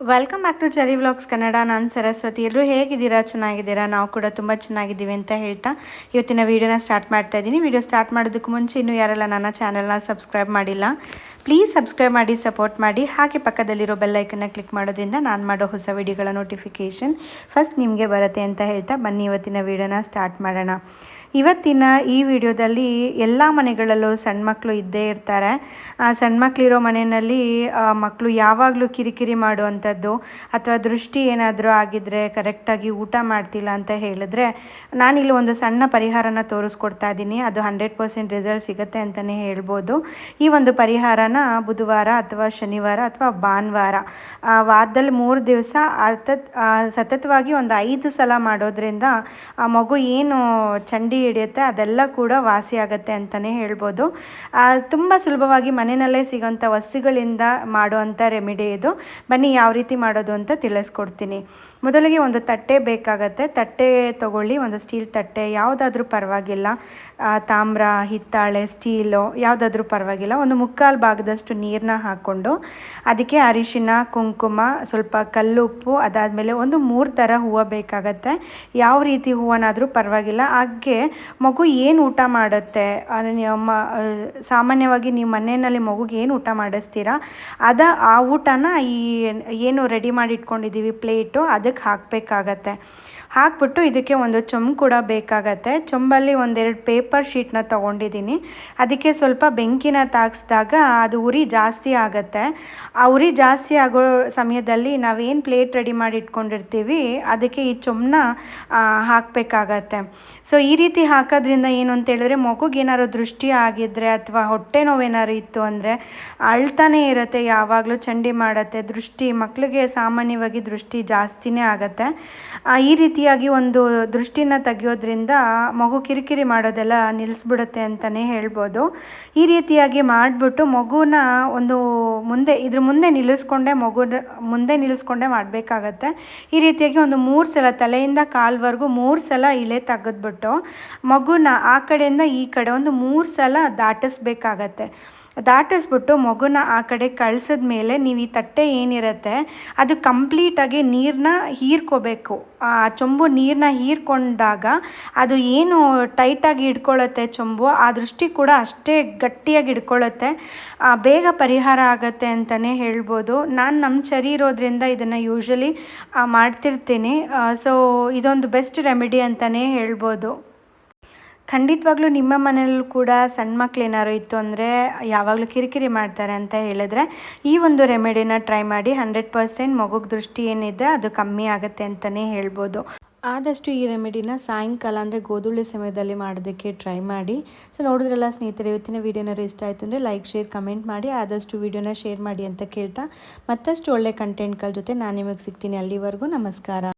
Welcome back to cherry vlogs Kannada ನಾನು ಸರಸ್ವತಿ. ಎಲ್ಲರೂ ಹೇಗಿದ್ದೀರಾ? ಚೆನ್ನಾಗಿದ್ದೀರಾ? ನಾವು ಕೂಡ ತುಂಬ ಚೆನ್ನಾಗಿದ್ದೀವಿ ಅಂತ ಹೇಳ್ತಾ ಇವತ್ತಿನ ವೀಡಿಯೋನ ಸ್ಟಾರ್ಟ್ ಮಾಡ್ತಾ ಇದ್ದೀನಿ. ವೀಡಿಯೋ ಸ್ಟಾರ್ಟ್ ಮಾಡೋದಕ್ಕೂ ಮುಂಚೆ ಇನ್ನೂ ಯಾರೆಲ್ಲ ನನ್ನ ಚಾನಲ್ನ ಸಬ್ಸ್ಕ್ರೈಬ್ ಮಾಡಿಲ್ಲ ಪ್ಲೀಸ್ ಸಬ್ಸ್ಕ್ರೈಬ್ ಮಾಡಿ ಸಪೋರ್ಟ್ ಮಾಡಿ. ಹಾಗೆ ಪಕ್ಕದಲ್ಲಿರೋ ಬೆಲ್ಲೈಕನ್ನ ಕ್ಲಿಕ್ ಮಾಡೋದ್ರಿಂದ ನಾನು ಮಾಡೋ ಹೊಸ ವೀಡಿಯೋಗಳ ನೋಟಿಫಿಕೇಷನ್ ಫಸ್ಟ್ ನಿಮಗೆ ಬರುತ್ತೆ ಅಂತ ಹೇಳ್ತಾ ಬನ್ನಿ ಇವತ್ತಿನ ವೀಡಿಯೋನ ಸ್ಟಾರ್ಟ್ ಮಾಡೋಣ. ಇವತ್ತಿನ ಈ ವಿಡಿಯೋದಲ್ಲಿ ಎಲ್ಲ ಮನೆಗಳಲ್ಲೂ ಸಣ್ಣ ಮಕ್ಕಳು ಇದ್ದೇ ಇರ್ತಾರೆ. ಸಣ್ಣ ಮಕ್ಕಳಿರೋ ಮನೆಯಲ್ಲಿ ಮಕ್ಕಳು ಯಾವಾಗಲೂ ಕಿರಿಕಿರಿ ಮಾಡುವಂಥದ್ದು ಅಥವಾ ದೃಷ್ಟಿ ಏನಾದರೂ ಆಗಿದ್ದರೆ ಕರೆಕ್ಟಾಗಿ ಊಟ ಮಾಡ್ತಿಲ್ಲ ಅಂತ ಹೇಳಿದ್ರೆ ನಾನಿಲ್ಲಿ ಒಂದು ಸಣ್ಣ ಪರಿಹಾರನ ತೋರಿಸ್ಕೊಡ್ತಾ ಇದ್ದೀನಿ. ಅದು ಹಂಡ್ರೆಡ್ ಪರ್ಸೆಂಟ್ ರಿಸಲ್ಟ್ ಸಿಗುತ್ತೆ ಅಂತಲೇ ಹೇಳ್ಬೋದು. ಈ ಒಂದು ಪರಿಹಾರನ ಬುಧವಾರ ಅಥವಾ ಶನಿವಾರ ಅಥವಾ ಭಾನುವಾರ ವಾರದಲ್ಲಿ ಮೂರು ದಿವಸ ಸತತವಾಗಿ ಒಂದು ಐದು ಸಲ ಮಾಡೋದ್ರಿಂದ ಆ ಮಗು ಏನು ಚಂಡಿ ಹಿಡಿಯುತ್ತೆ, ಅದೆಲ್ಲ ಕೂಡ ವಾಸಿ ಆಗುತ್ತೆ ಅಂತಲೇ ಹೇಳ್ಬೋದು. ತುಂಬ ಸುಲಭವಾಗಿ ಮನೆಯಲ್ಲೇ ಸಿಗೋಂಥ ವಸ್ತುಗಳಿಂದ ಮಾಡುವಂಥ ರೆಮಿಡಿ ಇದು. ಬನ್ನಿ ಯಾವ ರೀತಿ ಮಾಡೋದು ಅಂತ ತಿಳಿಸ್ಕೊಡ್ತೀನಿ. ಮೊದಲಿಗೆ ಒಂದು ತಟ್ಟೆ ಬೇಕಾಗತ್ತೆ. ತಟ್ಟೆ ತಗೊಳ್ಳಿ, ಒಂದು ಸ್ಟೀಲ್ ತಟ್ಟೆ, ಯಾವುದಾದ್ರೂ ಪರವಾಗಿಲ್ಲ. ತಾಮ್ರ, ಹಿತ್ತಾಳೆ, ಸ್ಟೀಲು, ಯಾವುದಾದ್ರೂ ಪರವಾಗಿಲ್ಲ. ಒಂದು ಮುಕ್ಕಾಲು ಭಾಗದಷ್ಟು ನೀರನ್ನ ಹಾಕ್ಕೊಂಡು, ಅದಕ್ಕೆ ಅರಿಶಿನ, ಕುಂಕುಮ, ಸ್ವಲ್ಪ ಕಲ್ಲುಪ್ಪು, ಅದಾದಮೇಲೆ ಒಂದು ಮೂರು ಥರ ಹೂವು ಬೇಕಾಗತ್ತೆ. ಯಾವ ರೀತಿ ಹೂವನಾದರೂ ಪರವಾಗಿಲ್ಲ. ಹಾಗೆ ಮಗು ಏನು ಊಟ ಮಾಡುತ್ತೆ? ಸಾಮಾನ್ಯವಾಗಿ ನೀವು ಮನೆಯಲ್ಲಿ ಮಗುಗೆ ಏನು ಊಟ ಮಾಡಿಸ್ತೀರಾ? ಅದ ಆ ಊಟನ ಈ ಏನು ರೆಡಿ ಮಾಡಿ ಇಟ್ಕೊಂಡಿದ್ದೀವಿ ಪ್ಲೇಟು ಅದಕ್ಕೆ ಹಾಕಬೇಕಾಗತ್ತೆ. ಹಾಕ್ಬಿಟ್ಟು ಇದಕ್ಕೆ ಒಂದು ಚೊಂಬು ಕೂಡ ಬೇಕಾಗತ್ತೆ. ಚೊಂಬಲ್ಲಿ ಒಂದೆರಡು ಪೇಪರ್ ಶೀಟ್ನ ತೊಗೊಂಡಿದ್ದೀನಿ. ಅದಕ್ಕೆ ಸ್ವಲ್ಪ ಬೆಂಕಿನ ತಾಗಿಸ್ದಾಗ ಅದು ಉರಿ ಜಾಸ್ತಿ ಆಗುತ್ತೆ. ಆ ಉರಿ ಜಾಸ್ತಿ ಆಗೋ ಸಮಯದಲ್ಲಿ ನಾವೇನು ಪ್ಲೇಟ್ ರೆಡಿ ಮಾಡಿ ಇಟ್ಕೊಂಡಿರ್ತೀವಿ ಅದಕ್ಕೆ ಈ ಚೊಂಬನ್ನ ಹಾಕಬೇಕಾಗತ್ತೆ. ಸೊ ಈ ರೀತಿ ಹಾಕೋದ್ರಿಂದ ಏನು ಅಂತ ಹೇಳಿದ್ರೆ, ಮಗುಗೆ ಏನಾದ್ರು ದೃಷ್ಟಿ ಆಗಿದ್ರೆ ಅಥವಾ ಹೊಟ್ಟೆ ನೋವೇನಾದ್ರು ಇತ್ತು ಅಂದರೆ ಅಳ್ತಾನೆ ಇರುತ್ತೆ, ಯಾವಾಗಲೂ ಚಂಡಿ ಮಾಡುತ್ತೆ, ದೃಷ್ಟಿ ಮಕ್ಕಳಿಗೆ ಸಾಮಾನ್ಯವಾಗಿ ದೃಷ್ಟಿ ಜಾಸ್ತಿನೇ ಆಗುತ್ತೆ. ಈ ರೀತಿಯಾಗಿ ಒಂದು ದೃಷ್ಟಿನ ತೆಗಿಯೋದ್ರಿಂದ ಮಗು ಕಿರಿಕಿರಿ ಮಾಡೋದೆಲ್ಲ ನಿಲ್ಲಿಸ್ಬಿಡುತ್ತೆ ಅಂತಲೇ ಹೇಳ್ಬೋದು. ಈ ರೀತಿಯಾಗಿ ಮಾಡಿಬಿಟ್ಟು ಮಗುನ ಒಂದು ಮುಂದೆ, ಇದ್ರ ಮುಂದೆ ನಿಲ್ಲಿಸ್ಕೊಂಡೆ ಮಗುನ, ಮುಂದೆ ನಿಲ್ಲಿಸ್ಕೊಂಡೆ ಮಾಡಬೇಕಾಗತ್ತೆ. ಈ ರೀತಿಯಾಗಿ ಒಂದು ಮೂರು ಸಲ, ತಲೆಯಿಂದ ಕಾಲ್ವರೆಗೂ ಮೂರು ಸಲ ಇಲೆ ತೆಗೆದ್ಬಿಟ್ಟು ಮಗುನ ಆ ಕಡೆಯಿಂದ ಈ ಕಡೆ ಒಂದು ಮೂರು ಸಲ ದಾಟಿಸ್ಬೇಕಾಗತ್ತೆ. ದಾಟಿಸ್ಬಿಟ್ಟು ಮಗುನ ಆ ಕಡೆ ಕಳ್ಸಿದ ಮೇಲೆ ನೀವು ಈ ತಟ್ಟೆ ಏನಿರುತ್ತೆ, ಅದು ಕಂಪ್ಲೀಟಾಗಿ ನೀರನ್ನ ಹೀರ್ಕೋಬೇಕು. ಆ ಚೊಂಬು ನೀರನ್ನ ಹೀರ್ಕೊಂಡಾಗ ಅದು ಏನು ಟೈಟಾಗಿ ಹಿಡ್ಕೊಳ್ಳುತ್ತೆ ಚೊಂಬು, ಆ ದೃಷ್ಟಿ ಕೂಡ ಅಷ್ಟೇ ಗಟ್ಟಿಯಾಗಿ ಹಿಡ್ಕೊಳ್ಳುತ್ತೆ ಬೇಗ ಪರಿಹಾರ ಆಗುತ್ತೆ ಅಂತಲೇ ಹೇಳ್ಬೋದು. ನಾನು ನಮ್ಮ ಚರಿ ಇರೋದ್ರಿಂದ ಇದನ್ನು ಯೂಶ್ವಲಿ ಮಾಡ್ತಿರ್ತೀನಿ. ಸೊ ಇದೊಂದು ಬೆಸ್ಟ್ ರೆಮಿಡಿ ಅಂತಲೇ ಹೇಳ್ಬೋದು. ಖಂಡಿತವಾಗ್ಲೂ ನಿಮ್ಮ ಮನೆಯಲ್ಲೂ ಕೂಡ ಸಣ್ಣ ಮಕ್ಳು ಏನಾದ್ರು ಇತ್ತು ಅಂದರೆ ಯಾವಾಗಲೂ ಕಿರಿಕಿರಿ ಮಾಡ್ತಾರೆ ಅಂತ ಹೇಳಿದ್ರೆ ಈ ಒಂದು ರೆಮಿಡಿನ ಟ್ರೈ ಮಾಡಿ ಹಂಡ್ರೆಡ್ ಪರ್ಸೆಂಟ್ ಮಗುಗೆ ದೃಷ್ಟಿ ಏನಿದೆ ಅದು ಕಮ್ಮಿ ಆಗುತ್ತೆ ಅಂತಲೇ ಹೇಳ್ಬೋದು. ಆದಷ್ಟು ಈ ರೆಮಿಡಿನ ಸಾಯಂಕಾಲ ಅಂದರೆ ಗೋಧುಳಿ ಸಮಯದಲ್ಲಿ ಮಾಡೋದಕ್ಕೆ ಟ್ರೈ ಮಾಡಿ. ಸೊ ನೋಡಿದ್ರಲ್ಲ ಸ್ನೇಹಿತರೆ, ಇವತ್ತಿನ ವೀಡಿಯೋನಾರು ಇಷ್ಟ ಆಯಿತು ಅಂದರೆ ಲೈಕ್, ಶೇರ್, ಕಮೆಂಟ್ ಮಾಡಿ, ಆದಷ್ಟು ವೀಡಿಯೋನ ಶೇರ್ ಮಾಡಿ ಅಂತ ಕೇಳ್ತಾ ಮತ್ತಷ್ಟು ಒಳ್ಳೆ ಕಂಟೆಂಟ್ಗಳ ಜೊತೆ ನಾನು ನಿಮಗೆ ಸಿಗ್ತೀನಿ ಅಲ್ಲಿವರೆಗೂ. ನಮಸ್ಕಾರ.